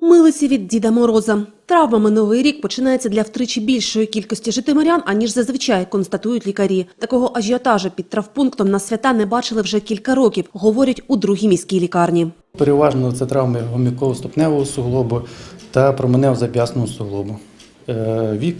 Милиці від Діда Мороза. Травмами новий рік починається для втричі більшої кількості житомирян, аніж зазвичай, констатують лікарі. Такого ажіотажу під травпунктом на свята не бачили вже кілька років, говорять у другій міській лікарні. Переважно це травми гоміково-ступневого суглобу та променево-зап'ясного суглобу. Е, Вік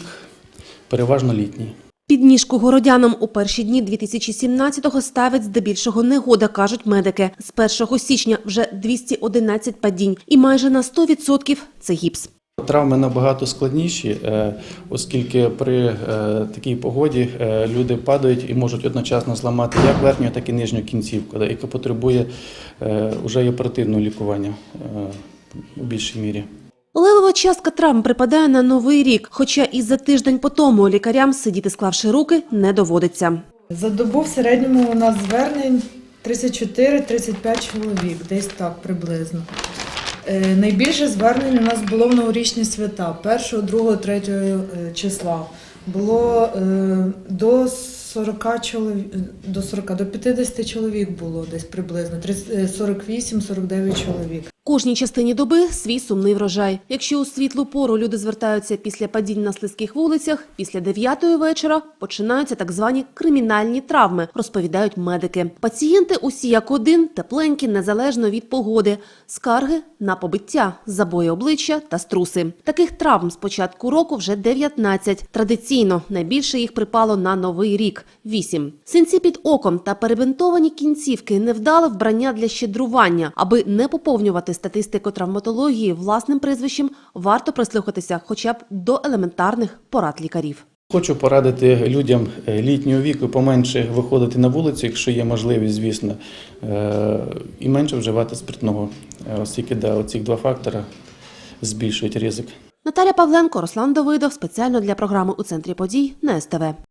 переважно літній. Підніжку городянам у перші дні 2017-го ставить здебільшого негода, кажуть медики. З 1 січня вже 211 падінь і майже на 100% це гіпс. Травми набагато складніші, е, оскільки при е, такій погоді е, люди падають і можуть одночасно зламати як верхню, так і нижню кінцівку, яка потребує вже оперативного лікування у більшій мірі. Левова частка травм припадає на новий рік, хоча і за тиждень по тому лікарям сидіти склавши руки не доводиться. За добу в середньому у нас звернень 34-35 чоловік, десь так приблизно. Е, Найбільше звернень у нас було в новорічні свята, 1, 2, 3 е, числа. Було е, до 40 чоловік, до 40, до 50 чоловік було десь приблизно, 48-49 чоловік. Кожній частині доби свій сумний врожай. Якщо у світлу пору люди звертаються після падінь на слизьких вулицях, після дев'ятої вечора починаються так звані кримінальні травми, розповідають медики. Пацієнти усі як один, тепленькі, незалежно від погоди. Скарги на побиття, забої обличчя та струси. Таких травм з початку року вже 19. Традиційно найбільше їх припало на новий рік – 8. Синці під оком та перебинтовані кінцівки, невдале вбрання для щедрування. Аби не поповнювати статистику травматології власним прізвищем, варто прислухатися хоча б до елементарних порад лікарів. Хочу порадити людям е, літнього віку поменше виходити на вулицю, якщо є можливість, звісно, е, і менше вживати спиртного, е, оскільки да, оці два фактори збільшують ризик. Наталя Павленко, Руслан Давидов спеціально для програми у центрі подій на СТВ.